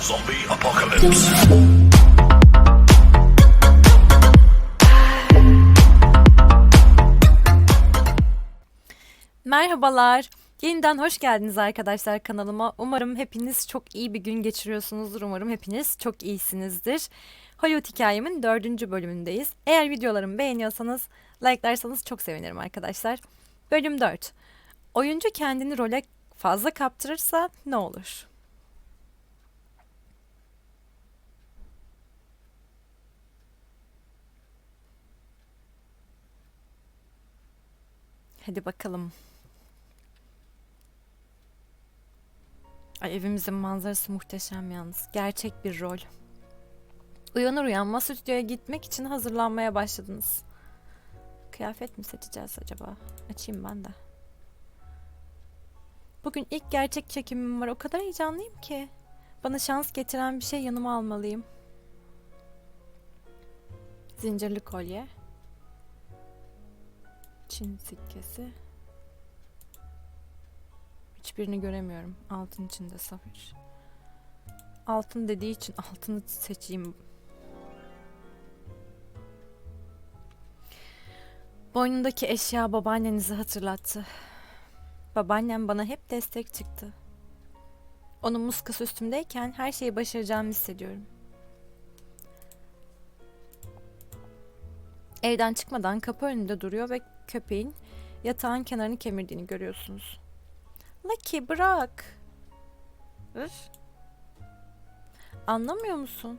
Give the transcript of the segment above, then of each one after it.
Zombie apocalypse. Merhabalar. Yeniden hoş geldiniz arkadaşlar kanalıma. Umarım hepiniz çok iyi bir gün geçiriyorsunuzdur. Umarım hepiniz çok iyisinizdir. Hollywood hikayemin dördüncü bölümündeyiz. Eğer videolarımı beğeniyorsanız, like'larsanız çok sevinirim arkadaşlar. Bölüm 4. Oyuncu kendini role fazla kaptırırsa ne olur? Hadi bakalım. Ay evimizin manzarası muhteşem yalnız. Gerçek bir rol. Uyanır uyanmaz stüdyoya gitmek için hazırlanmaya başladınız. Kıyafet mi seçeceğiz acaba? Açayım ben de. Bugün ilk gerçek çekimim var. O kadar heyecanlıyım ki. Bana şans getiren bir şey yanıma almalıyım. Zincirli kolye. Çin sikkesi. Hiçbirini göremiyorum. Altın içinde safir. Altın dediği için altını seçeyim. Boynundaki eşya babaannenizi hatırlattı. Babaannem bana hep destek çıktı. Onun muskası üstümdeyken her şeyi başaracağımı hissediyorum. Evden çıkmadan kapı önünde duruyor ve köpeğin yatağın kenarını kemirdiğini görüyorsunuz. Lucky bırak. Üf. Anlamıyor musun?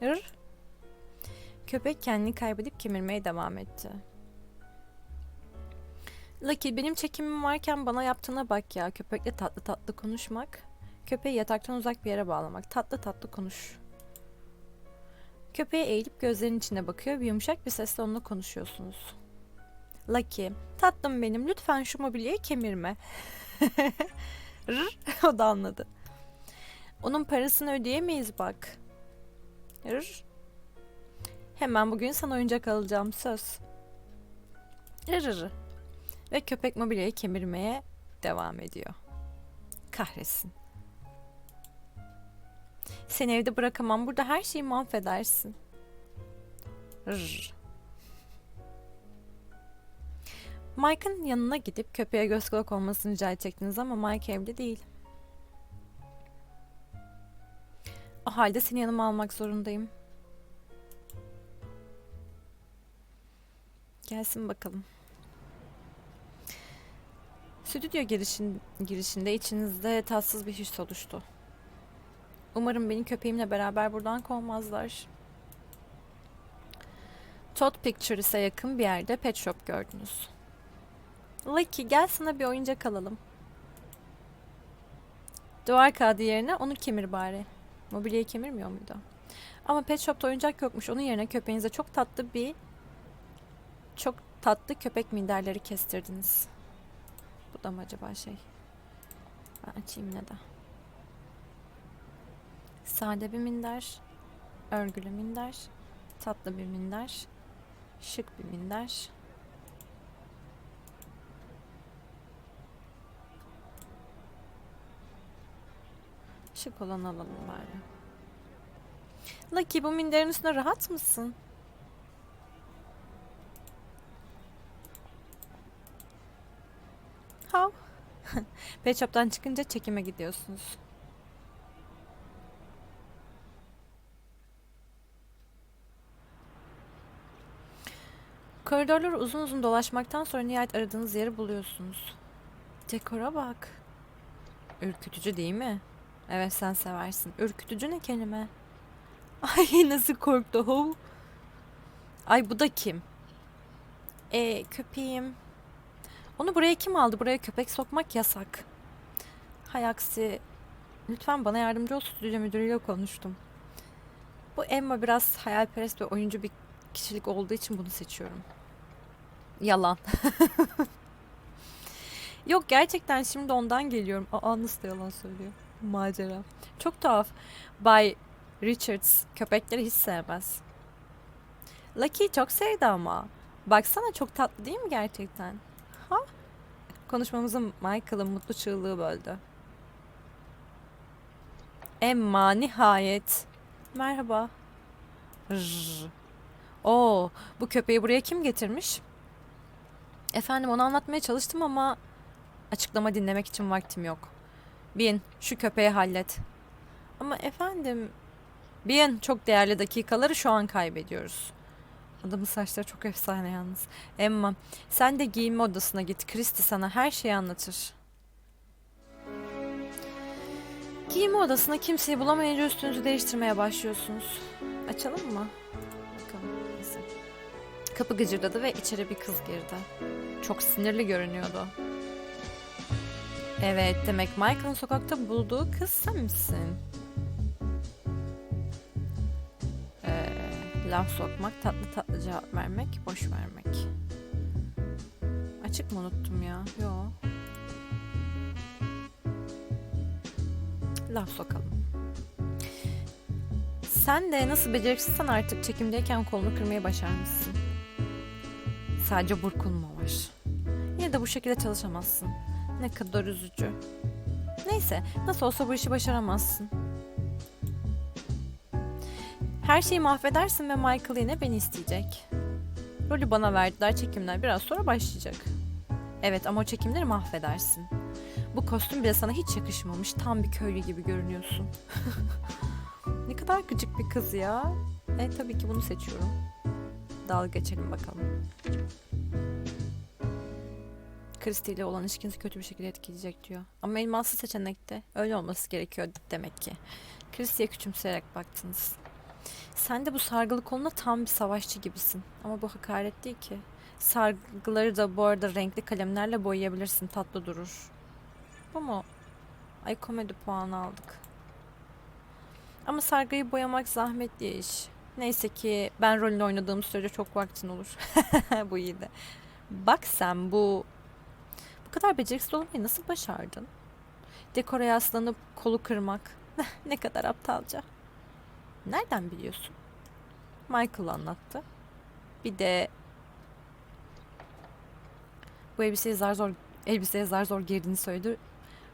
Hır. Köpek kendini kaybedip kemirmeye devam etti. Lucky benim çekimim varken bana yaptığına bak ya. Köpekle tatlı tatlı konuşmak. Köpeği yataktan uzak bir yere bağlamak. Tatlı tatlı konuş. Köpeğe eğilip gözlerinin içine bakıyor ve yumuşak bir sesle onunla konuşuyorsunuz. Lucky, tatlım benim lütfen şu mobilyayı kemirme. O da anladı. Onun parasını ödeyemeyiz bak. Rr. Hemen bugün sana oyuncak alacağım söz. Rr. Ve köpek mobilyayı kemirmeye devam ediyor. Kahretsin. Seni evde bırakamam. Burada her şeyi mahvedersin. Rr. Mike'ın yanına gidip köpeğe göz kulak olmasını rica edecektiniz ama Mike evde değil. O halde seni yanıma almak zorundayım. Gelsin bakalım. Stüdyo girişin, girişinde içinizde tatsız bir his oluştu. Umarım beni köpeğimle beraber buradan kovmazlar. Todd Pictures'e yakın bir yerde pet shop gördünüz. Lucky gel sana bir oyuncak alalım. Duvar kağıdı yerine onu kemir bari. Mobilyayı kemirmiyor muydu? Ama pet shop'ta oyuncak yokmuş. Onun yerine köpeğinize çok tatlı bir çok tatlı köpek minderleri kestirdiniz. Bu da mı acaba şey? Ben açayım yine de. Sade bir minder, örgülü minder, tatlı bir minder, şık bir minder. Şık olan alalım bari. Lucky bu minderin üstüne rahat mısın? How? Pet çıkınca çekime gidiyorsunuz. Koridorları uzun uzun dolaşmaktan sonra nihayet aradığınız yeri buluyorsunuz. Dekora bak. Ürkütücü değil mi? Evet sen seversin. Ürkütücü ne kelime? Ay nasıl korktu hov. Ay bu da kim? E köpeğim. Onu buraya kim aldı? Buraya köpek sokmak yasak. Hay aksi. Lütfen bana yardımcı ol stüdyo müdürüyle konuştum. Bu Emma biraz hayalperest ve oyuncu bir kişilik olduğu için bunu seçiyorum. Yalan. Yok gerçekten şimdi ondan geliyorum. Aa nasıl yalan söylüyor. Macera. Çok tuhaf. Bay Richards köpekleri hiç sevmez. Lucky çok sevdi ama. Baksana çok tatlı değil mi gerçekten? Ha? Konuşmamızı Michael'ın mutlu çığlığı böldü. Emma nihayet. Merhaba. Rrr. Oo, bu köpeği buraya kim getirmiş? Efendim onu anlatmaya çalıştım ama açıklama dinlemek için vaktim yok. Bin, şu köpeği hallet. Ama efendim, Bin, çok değerli dakikaları şu an kaybediyoruz. Adamın saçları çok efsane yalnız. Emma, sen de giyinme odasına git. Kristi sana her şeyi anlatır. Giyinme odasına kimseyi bulamayınca üstünüzü değiştirmeye başlıyorsunuz. Açalım mı? Bakalım. Neyse. Kapı gıcırdadı ve içeri bir kız girdi. Çok sinirli görünüyordu. Evet, demek Michael'ın sokakta bulduğu kız sen misin? Ee, laf sokmak, tatlı tatlı cevap vermek, boş vermek. Açık mı unuttum ya? Yo. Laf sokalım. Sen de nasıl beceriksizsen artık çekimdeyken kolunu kırmayı başarmışsın. Sadece burkulma var. Yine de bu şekilde çalışamazsın. Ne kadar üzücü. Neyse, nasıl olsa bu işi başaramazsın. Her şeyi mahvedersin ve Michael yine beni isteyecek. Rolü bana verdiler, çekimler biraz sonra başlayacak. Evet ama o çekimleri mahvedersin. Bu kostüm bile sana hiç yakışmamış. Tam bir köylü gibi görünüyorsun. ne kadar gıcık bir kız ya. E tabii ki bunu seçiyorum. Dalga geçelim bakalım. Christie ile olan ilişkinizi kötü bir şekilde etkileyecek diyor. Ama elmaslı seçenekte öyle olması gerekiyor demek ki. Christie'ye küçümseyerek baktınız. Sen de bu sargılı koluna tam bir savaşçı gibisin. Ama bu hakaret değil ki. Sargıları da bu arada renkli kalemlerle boyayabilirsin. Tatlı durur. Bu mu? Ay komedi puanı aldık. Ama sargıyı boyamak zahmetli iş. Neyse ki ben rolünü oynadığım sürece çok vaktin olur. bu iyiydi. Bak sen bu... Kadar beceriksiz olmayı nasıl başardın? Dekora yaslanıp kolu kırmak. ne kadar aptalca. Nereden biliyorsun? Michael anlattı. Bir de bu elbiseyi zar zor elbiseye zar zor girdiğini söyledi.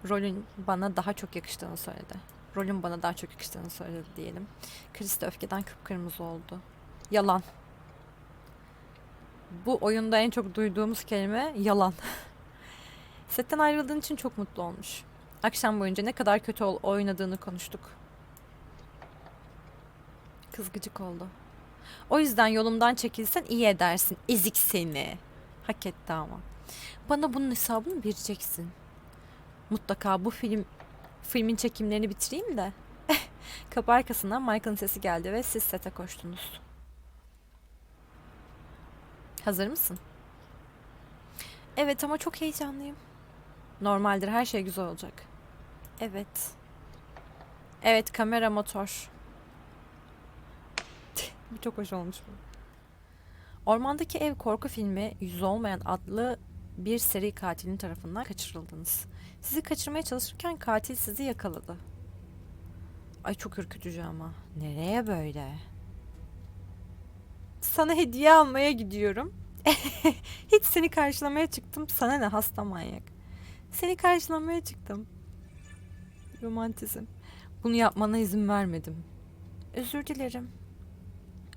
Rolün bana daha çok yakıştığını söyledi. Rolün bana daha çok yakıştığını söyledi diyelim. Chris de öfkeden kıpkırmızı oldu. Yalan. Bu oyunda en çok duyduğumuz kelime yalan. Setten ayrıldığın için çok mutlu olmuş. Akşam boyunca ne kadar kötü ol- oynadığını konuştuk. Kız gıcık oldu. O yüzden yolumdan çekilsen iyi edersin. Ezik seni. Hak etti ama. Bana bunun hesabını vereceksin. Mutlaka bu film filmin çekimlerini bitireyim de. Kapı arkasından Michael'ın sesi geldi ve siz sete koştunuz. Hazır mısın? Evet ama çok heyecanlıyım. Normaldir her şey güzel olacak. Evet. Evet kamera motor. bu çok hoş olmuş bu. Ormandaki Ev korku filmi Yüzü Olmayan adlı bir seri katilin tarafından kaçırıldınız. Sizi kaçırmaya çalışırken katil sizi yakaladı. Ay çok ürkütücü ama. Nereye böyle? Sana hediye almaya gidiyorum. Hiç seni karşılamaya çıktım. Sana ne hasta manyak. Seni karşılamaya çıktım. Romantizm. Bunu yapmana izin vermedim. Özür dilerim.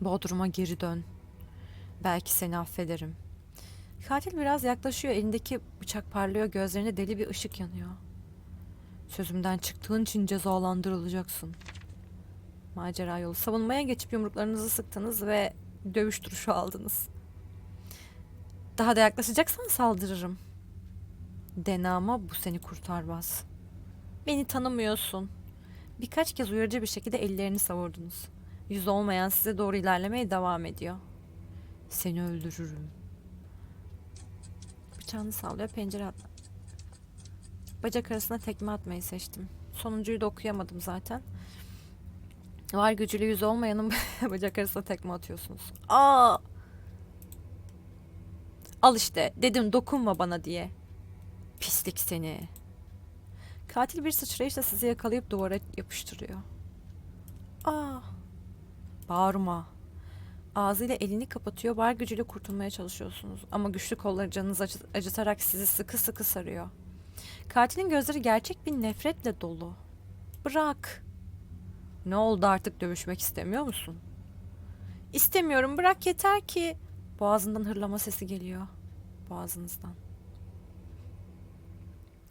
Bodrum'a geri dön. Belki seni affederim. Katil biraz yaklaşıyor. Elindeki bıçak parlıyor. Gözlerinde deli bir ışık yanıyor. Sözümden çıktığın için cezalandırılacaksın. Macera yolu. Savunmaya geçip yumruklarınızı sıktınız ve dövüş duruşu aldınız. Daha da yaklaşacaksan saldırırım. Dene ama bu seni kurtarmaz. Beni tanımıyorsun. Birkaç kez uyarıcı bir şekilde ellerini savurdunuz. Yüz olmayan size doğru ilerlemeye devam ediyor. Seni öldürürüm. Bıçağını sallıyor pencere atla. Bacak arasına tekme atmayı seçtim. Sonuncuyu da okuyamadım zaten. Var gücüyle yüz olmayanın bacak arasına tekme atıyorsunuz. Aa! Al işte dedim dokunma bana diye. Pislik seni. Katil bir sıçrayışla sizi yakalayıp duvara yapıştırıyor. Aa! Bağırma. Ağzıyla elini kapatıyor, var gücüyle kurtulmaya çalışıyorsunuz. Ama güçlü kolları canınızı acı- acıtarak sizi sıkı sıkı sarıyor. Katilin gözleri gerçek bir nefretle dolu. Bırak. Ne oldu artık dövüşmek istemiyor musun? İstemiyorum bırak yeter ki. Boğazından hırlama sesi geliyor. Boğazınızdan.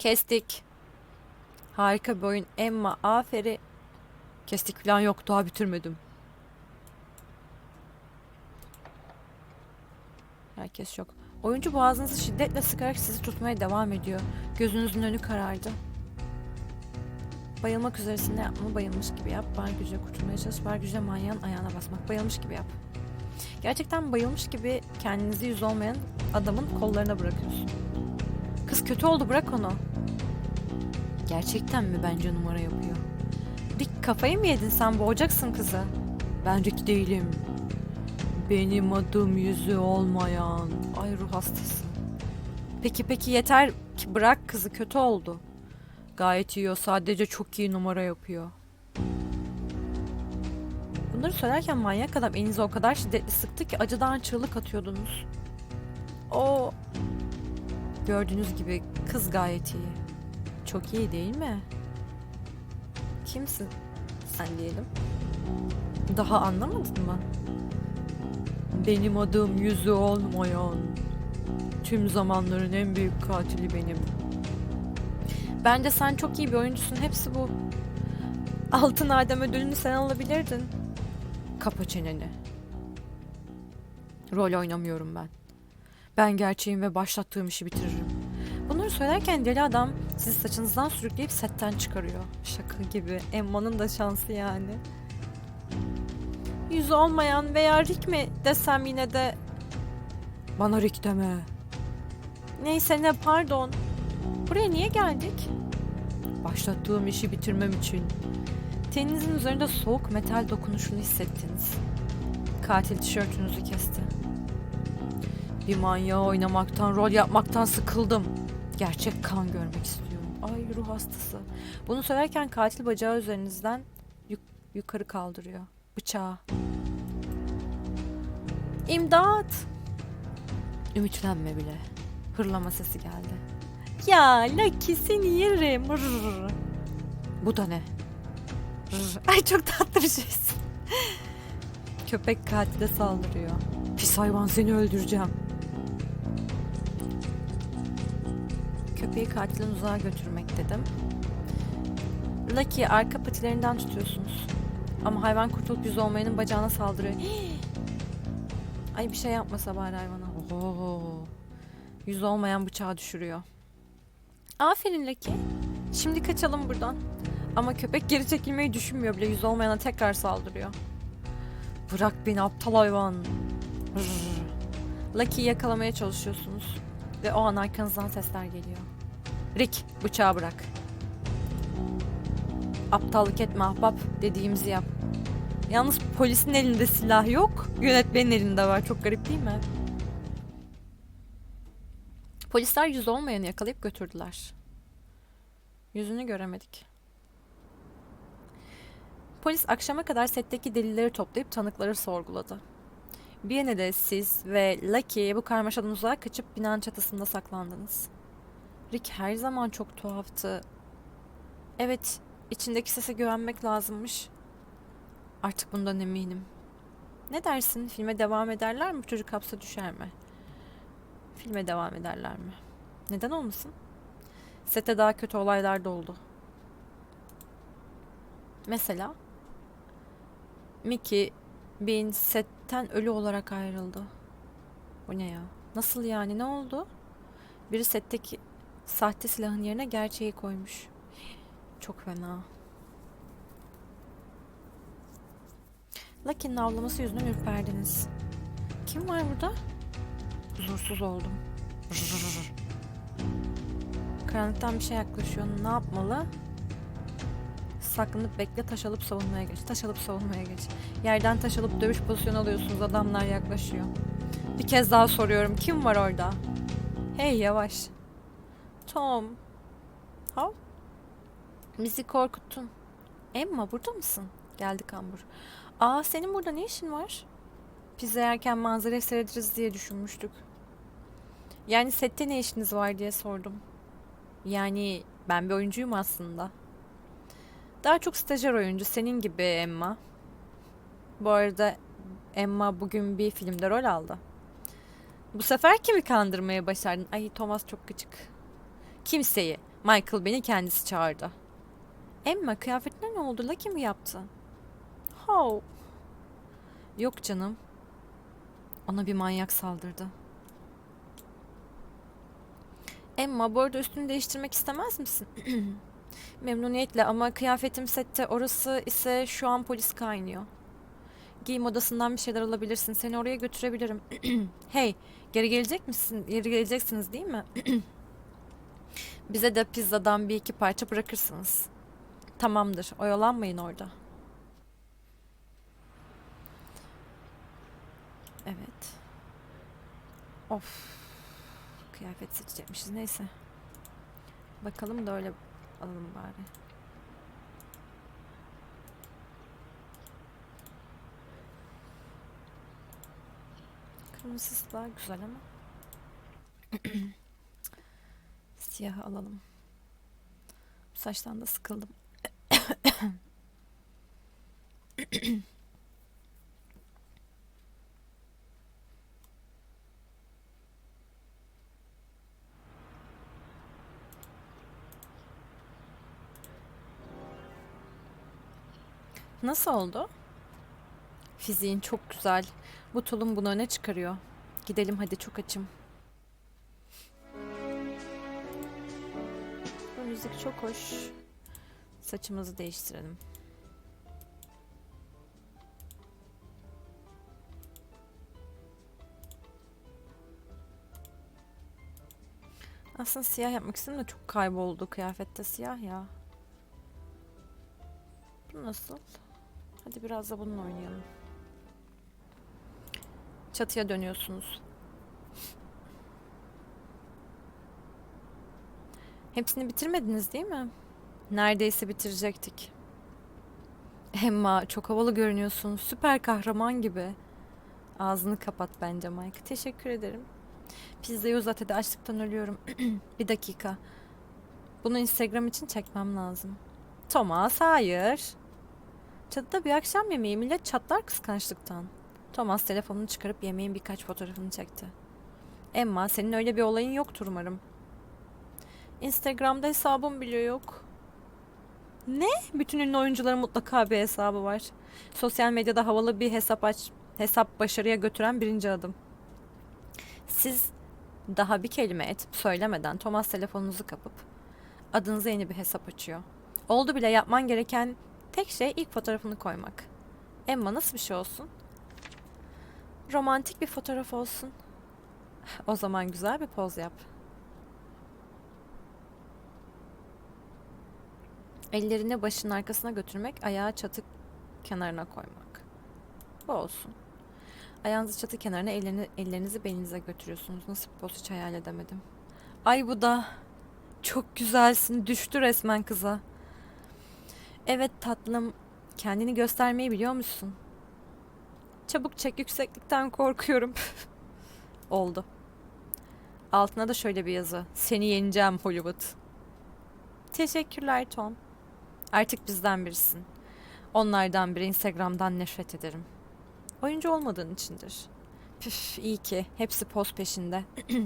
Kestik. Harika bir oyun. Emma aferi. Kestik falan yok daha bitirmedim. Herkes yok. Oyuncu boğazınızı şiddetle sıkarak sizi tutmaya devam ediyor. Gözünüzün önü karardı. Bayılmak üzeresin yapma bayılmış gibi yap. Var güce kurtulmaya çalış. Var güce manyağın ayağına basmak. Bayılmış gibi yap. Gerçekten bayılmış gibi kendinizi yüz olmayan adamın kollarına bırakıyorsun. Kız kötü oldu bırak onu. Gerçekten mi bence numara yapıyor? Dik kafayı mı yedin sen boğacaksın kızı. Ben Rick değilim. Benim adım yüzü olmayan. Ay ruh hastası. Peki peki yeter ki bırak kızı kötü oldu. Gayet iyi o sadece çok iyi numara yapıyor. Bunları söylerken manyak adam elinizi o kadar şiddetli sıktı ki acıdan çığlık atıyordunuz. O gördüğünüz gibi kız gayet iyi. Çok iyi değil mi? Kimsin sen diyelim. Daha anlamadın mı? Benim adım yüzü olmayan. Tüm zamanların en büyük katili benim. Bence sen çok iyi bir oyuncusun. Hepsi bu. Altın Adem ödülünü sen alabilirdin. Kapa çeneni. Rol oynamıyorum ben. Ben gerçeğim ve başlattığım işi bitiririm. Bunları söylerken deli adam sizi saçınızdan sürükleyip setten çıkarıyor. Şaka gibi. Emma'nın da şansı yani. Yüzü olmayan veya Rick mi desem yine de... Bana Rick deme. Neyse ne pardon. Buraya niye geldik? Başlattığım işi bitirmem için. Teninizin üzerinde soğuk metal dokunuşunu hissettiniz. Katil tişörtünüzü kesti. Bir manyağı oynamaktan, rol yapmaktan sıkıldım. Gerçek kan görmek istiyorum. Ay ruh hastası. Bunu söylerken katil bacağı üzerinizden yuk- yukarı kaldırıyor. Bıçağı. İmdat! Ümitlenme bile. Hırlama sesi geldi. Ya Lucky seni yerim. Rrr. Bu da ne? Rrr. Ay çok tatlı bir şeysin. Köpek katile saldırıyor. Pis hayvan seni öldüreceğim. Köpeği katilden uzağa götürmek dedim. Lucky arka patilerinden tutuyorsunuz. Ama hayvan kurtulup yüz olmayanın bacağına saldırıyor. Ay bir şey yapmasa bari hayvana. Oho. Yüz olmayan bıçağı düşürüyor. Aferin Lucky. Şimdi kaçalım buradan. Ama köpek geri çekilmeyi düşünmüyor bile. Yüz olmayana tekrar saldırıyor. Bırak beni aptal hayvan. Rrr. Lucky'yi yakalamaya çalışıyorsunuz. Ve o an arkanızdan sesler geliyor. Rick bıçağı bırak. Aptallık etme ahbap dediğimizi yap. Yalnız polisin elinde silah yok. Yönetmenin elinde var. Çok garip değil mi? Polisler yüz olmayanı yakalayıp götürdüler. Yüzünü göremedik. Polis akşama kadar setteki delilleri toplayıp tanıkları sorguladı. Bir yine de siz ve Lucky bu karmaşadan uzağa kaçıp binanın çatısında saklandınız. Rick her zaman çok tuhaftı. Evet, içindeki sese güvenmek lazımmış. Artık bundan eminim. Ne dersin? Filme devam ederler mi? Çocuk hapse düşer mi? Filme devam ederler mi? Neden olmasın? Sete daha kötü olaylar da oldu. Mesela Mickey Bean setten ölü olarak ayrıldı. Bu ne ya? Nasıl yani? Ne oldu? Biri setteki sahte silahın yerine gerçeği koymuş. Çok fena. Lucky'nin avlaması yüzünden ürperdiniz. Kim var burada? Huzursuz oldum. Karanlıktan bir şey yaklaşıyor. Ne yapmalı? Saklanıp bekle, taş alıp savunmaya geç. Taş alıp savunmaya geç. Yerden taş alıp dövüş pozisyonu alıyorsunuz. Adamlar yaklaşıyor. Bir kez daha soruyorum. Kim var orada? Hey yavaş. Tom. Ha? Bizi korkuttun. Emma burada mısın? Geldi kambur. Aa senin burada ne işin var? Pizza yerken manzara seyrederiz diye düşünmüştük. Yani sette ne işiniz var diye sordum. Yani ben bir oyuncuyum aslında. Daha çok stajyer oyuncu senin gibi Emma. Bu arada Emma bugün bir filmde rol aldı. Bu sefer kimi kandırmaya başardın? Ay Thomas çok gıcık. Kimseyi. Michael beni kendisi çağırdı. Emma kıyafetine ne oldu? Lucky mi yaptı? How? Yok canım. Ona bir manyak saldırdı. Emma bu arada üstünü değiştirmek istemez misin? Memnuniyetle ama kıyafetim sette orası ise şu an polis kaynıyor. Giyim odasından bir şeyler alabilirsin. Seni oraya götürebilirim. hey, geri gelecek misin? Geri geleceksiniz değil mi? Bize de pizzadan bir iki parça bırakırsınız. Tamamdır. Oyalanmayın orada. Evet. Of. Kıyafet seçecekmişiz. Neyse. Bakalım da öyle alalım bari. Kırmızısı daha güzel ama. Siyahı alalım. Saçtan da sıkıldım. Nasıl oldu? Fiziğin çok güzel. Bu tulum bunu öne çıkarıyor. Gidelim hadi çok açım. Müzik çok hoş. Saçımızı değiştirelim. Aslında siyah yapmak istedim de çok kayboldu kıyafette siyah ya. Bu nasıl? Hadi biraz da bununla oynayalım. Çatıya dönüyorsunuz. Hepsini bitirmediniz değil mi? Neredeyse bitirecektik. Emma çok havalı görünüyorsun. Süper kahraman gibi. Ağzını kapat bence Mike. Teşekkür ederim. Pizzayı uzat hadi açlıktan ölüyorum. bir dakika. Bunu Instagram için çekmem lazım. Thomas hayır. Çatıda bir akşam yemeği millet çatlar kıskançlıktan. Thomas telefonunu çıkarıp yemeğin birkaç fotoğrafını çekti. Emma senin öyle bir olayın yoktur umarım. Instagram'da hesabım bile yok. Ne? Bütün ünlü oyuncuların mutlaka bir hesabı var. Sosyal medyada havalı bir hesap aç, hesap başarıya götüren birinci adım. Siz daha bir kelime et söylemeden Thomas telefonunuzu kapıp adınıza yeni bir hesap açıyor. Oldu bile yapman gereken tek şey ilk fotoğrafını koymak. Emma nasıl bir şey olsun? Romantik bir fotoğraf olsun. O zaman güzel bir poz yap. Ellerini başın arkasına götürmek, ayağı çatı kenarına koymak. Bu olsun. Ayağınızı çatı kenarına, ellerini, ellerinizi belinize götürüyorsunuz. Nasıl bir poz hiç hayal edemedim. Ay bu da. Çok güzelsin. Düştü resmen kıza. Evet tatlım. Kendini göstermeyi biliyor musun? Çabuk çek yükseklikten korkuyorum. Oldu. Altına da şöyle bir yazı. Seni yeneceğim Hollywood. Teşekkürler Tom. Artık bizden birisin. Onlardan biri Instagram'dan nefret ederim. Oyuncu olmadığın içindir. Püf iyi ki. Hepsi poz peşinde.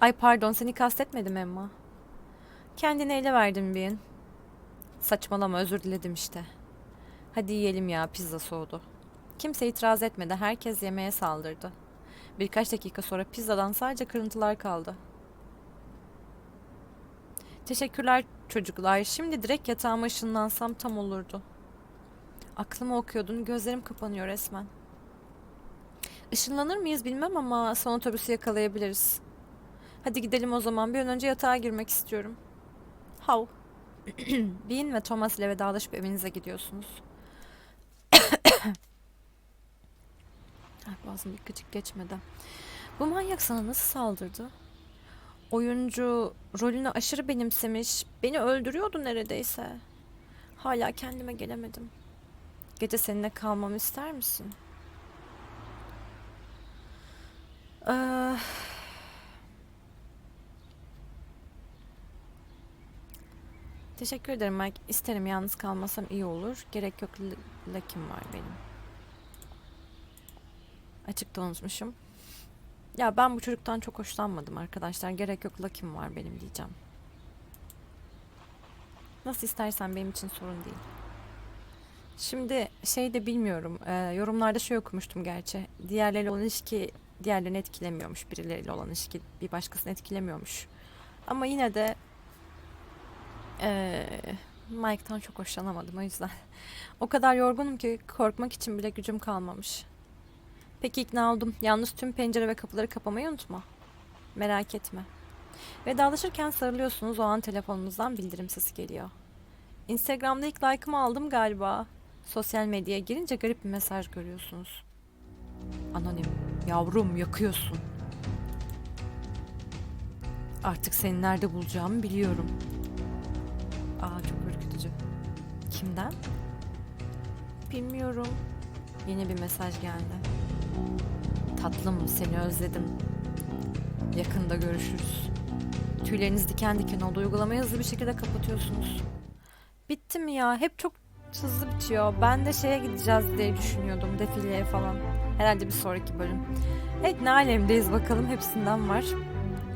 Ay pardon seni kastetmedim Emma. Kendini ele verdin bir. Saçmalama özür diledim işte. Hadi yiyelim ya pizza soğudu. Kimse itiraz etmedi. Herkes yemeğe saldırdı. Birkaç dakika sonra pizzadan sadece kırıntılar kaldı. Teşekkürler çocuklar. Şimdi direkt yatağıma ışınlansam tam olurdu. Aklımı okuyordun. Gözlerim kapanıyor resmen. Işınlanır mıyız bilmem ama son otobüsü yakalayabiliriz. Hadi gidelim o zaman. Bir an önce yatağa girmek istiyorum. Hav. Bean ve Thomas ile vedalaşıp evinize gidiyorsunuz. Ay, boğazım bir gıcık geçmedi. Bu manyak sana nasıl saldırdı? Oyuncu rolünü aşırı benimsemiş. Beni öldürüyordu neredeyse. Hala kendime gelemedim. Gece seninle kalmamı ister misin? Ee, Teşekkür ederim Mike. İsterim yalnız kalmasam iyi olur. Gerek yok. Lakim var benim. Açıkta unutmuşum. Ya ben bu çocuktan çok hoşlanmadım arkadaşlar. Gerek yok. Lakim var benim diyeceğim. Nasıl istersen benim için sorun değil. Şimdi şey de bilmiyorum. e, yorumlarda şey okumuştum gerçi. Diğerleriyle olan ilişki diğerlerini etkilemiyormuş. Birileriyle olan ilişki bir başkasını etkilemiyormuş. Ama yine de e, Mike'tan çok hoşlanamadım o yüzden. o kadar yorgunum ki korkmak için bile gücüm kalmamış. Peki ikna oldum. Yalnız tüm pencere ve kapıları kapamayı unutma. Merak etme. Vedalaşırken sarılıyorsunuz o an telefonunuzdan bildirim sesi geliyor. Instagram'da ilk like'ımı aldım galiba. Sosyal medyaya girince garip bir mesaj görüyorsunuz. Anonim. Yavrum yakıyorsun. Artık seni nerede bulacağımı biliyorum. Aa çok ürkütücü. Kimden? Bilmiyorum. Yeni bir mesaj geldi. Tatlım seni özledim. Yakında görüşürüz. Tüyleriniz diken diken oldu. Uygulamayı hızlı bir şekilde kapatıyorsunuz. Bitti mi ya? Hep çok hızlı bitiyor. Ben de şeye gideceğiz diye düşünüyordum. Defileye falan. Herhalde bir sonraki bölüm. Evet ne alemdeyiz bakalım. Hepsinden var.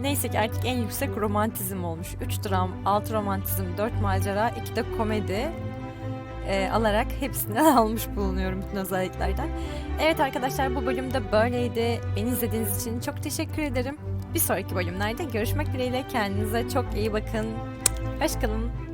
Neyse ki artık en yüksek romantizm olmuş. 3 dram, 6 romantizm, 4 macera, 2 de komedi e, alarak hepsinden almış bulunuyorum bütün özelliklerden. Evet arkadaşlar bu bölümde böyleydi. Beni izlediğiniz için çok teşekkür ederim. Bir sonraki bölümlerde görüşmek dileğiyle kendinize çok iyi bakın. Hoşçakalın.